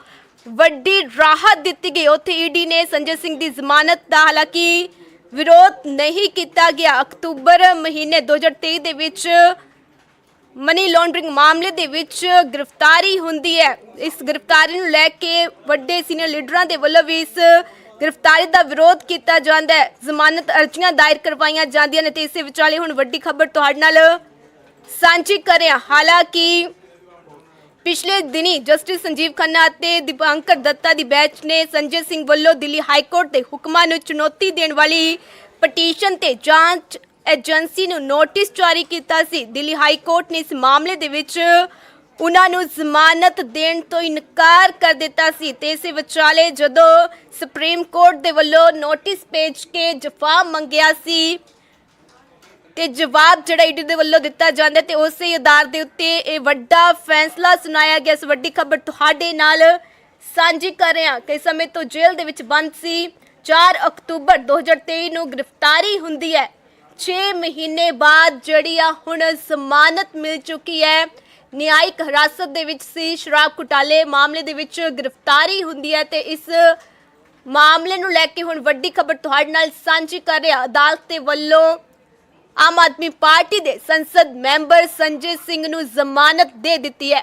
ਵੱਡੀ ਰਾਹਤ ਦਿੱਤੀ ਗਈ। ਉੱਥੇ ਈਡੀ ਨੇ ਸੰਜੇ ਸਿੰਘ ਦੀ ਜ਼ਮਾਨਤ ਦਾ ਹਾਲਾਂਕਿ ਵਿਰੋਧ ਨਹੀਂ ਕੀਤਾ ਗਿਆ। ਅਕਤੂਬਰ ਮਹੀਨੇ 2023 ਦੇ ਵਿੱਚ ਮਨੀ ਲਾਂਡਰਿੰਗ ਮਾਮਲੇ ਦੇ ਵਿੱਚ ਗ੍ਰਿਫਤਾਰੀ ਹੁੰਦੀ ਹੈ। ਇਸ ਗ੍ਰਿਫਤਾਰੀ ਨੂੰ ਲੈ ਕੇ ਵੱਡੇ ਸੀਨੀਅਰ ਲੀਡਰਾਂ ਦੇ ਵੱਲੋਂ ਵੀ ਇਸ ਗ੍ਰਿਫਤਾਰੀ ਦਾ ਵਿਰੋਧ ਕੀਤਾ ਜਾਂਦਾ ਹੈ। ਜ਼ਮਾਨਤ ਅਰਜ਼ੀਆਂ ਦਾਇਰ ਕਰਵਾਈਆਂ ਜਾਂਦੀਆਂ ਨੇ ਤੇ ਇਸੇ ਵਿਚਾਲੇ ਹੁਣ ਵੱਡੀ ਖਬਰ ਤੁਹਾਡੇ ਨਾਲ ਸਾਂਝੀ ਕਰਿਆ ਹਾਲਾਂਕਿ ਪਿਛਲੇ ਦਿਨੀ ਜਸਟਿਸ ਸੰਜੀਵ ਖੰਨਾ ਅਤੇ ਦੀਪਾਂਕਰ ਦੱਤਾ ਦੀ ਬੈਂਚ ਨੇ ਸੰਜੇ ਸਿੰਘ ਵੱਲੋਂ ਦਿੱਲੀ ਹਾਈ ਕੋਰਟ ਦੇ ਹੁਕਮਾਂ ਨੂੰ ਚੁਣੌਤੀ ਦੇਣ ਵਾਲੀ ਪਟੀਸ਼ਨ ਤੇ ਜਾਂਚ ਏਜੰਸੀ ਨੂੰ ਨੋਟਿਸ ਜਾਰੀ ਕੀਤਾ ਸੀ। ਦਿੱਲੀ ਹਾਈ ਕੋਰਟ ਨੇ ਇਸ ਮਾਮਲੇ ਦੇ ਵਿੱਚ ਉਹਨਾਂ ਨੂੰ ਜ਼ਮਾਨਤ ਦੇਣ ਤੋਂ ਇਨਕਾਰ ਕਰ ਦਿੱਤਾ ਸੀ ਤੇ ਇਸੇ ਵਿਚਾਲੇ ਜਦੋਂ ਸੁਪਰੀਮ ਕੋਰਟ ਦੇ ਵੱਲੋਂ ਨੋਟਿਸ ਭੇਜ ਕੇ ਜਵਾਬ ਮੰਗਿਆ ਸੀ ਤੇ ਜਵਾਬ ਜਿਹੜਾ ਈਡੀ ਦੇ ਵੱਲੋਂ ਦਿੱਤਾ ਜਾਂਦਾ ਹੈ ਤੇ ਉਸੇ ਆਧਾਰ ਦੇ ਉੱਤੇ ਇਹ ਵੱਡਾ ਫੈਸਲਾ ਸੁਣਾਇਆ ਗਿਆ। ਇਸ ਵੱਡੀ ਖਬਰ ਤੁਹਾਡੇ ਨਾਲ ਸਾਂਝੀ ਕਰ ਰਹੇ ਹਾਂ ਕਈ ਸਮੇਂ ਤੋਂ ਜੇਲ੍ਹ ਦੇ ਵਿੱਚ ਬੰਦ ਸੀ। 4 ਅਕਤੂਬਰ 2023 ਨੂੰ ਗ੍ਰਿਫਤਾਰੀ ਹੁੰਦੀ ਹੈ। 6 ਮਹੀਨੇ ਬਾਅਦ ਜਿਹੜੀ ਆ ਹੁਣ ਜ਼ਮਾਨਤ ਮਿਲ ਚੁੱਕੀ ਹੈ। ਨਿਆਇਕ ਹਿਰਾਸਤ ਦੇ ਵਿੱਚ ਸੀ। ਸ਼ਰਾਬ ਘੁਟਾਲੇ ਮਾਮਲੇ ਦੇ ਵਿੱਚ ਗ੍ਰਿਫਤਾਰੀ ਹੁੰਦੀ ਹੈ ਤੇ ਇਸ ਮਾਮਲੇ ਨੂੰ ਲੈ ਕੇ ਹੁਣ ਵੱਡੀ ਖਬਰ ਤੁਹਾਡੇ ਨਾਲ ਸਾਂਝੀ ਕਰ ਰਿਹਾ। ਅਦਾਲਤ ਦੇ ਵੱਲੋਂ ਆਮ ਆਦਮੀ ਪਾਰਟੀ ਦੇ ਸੰਸਦ ਮੈਂਬਰ ਸੰਜੇ ਸਿੰਘ ਨੂੰ ਜ਼ਮਾਨਤ ਦੇ ਦਿੱਤੀ ਹੈ।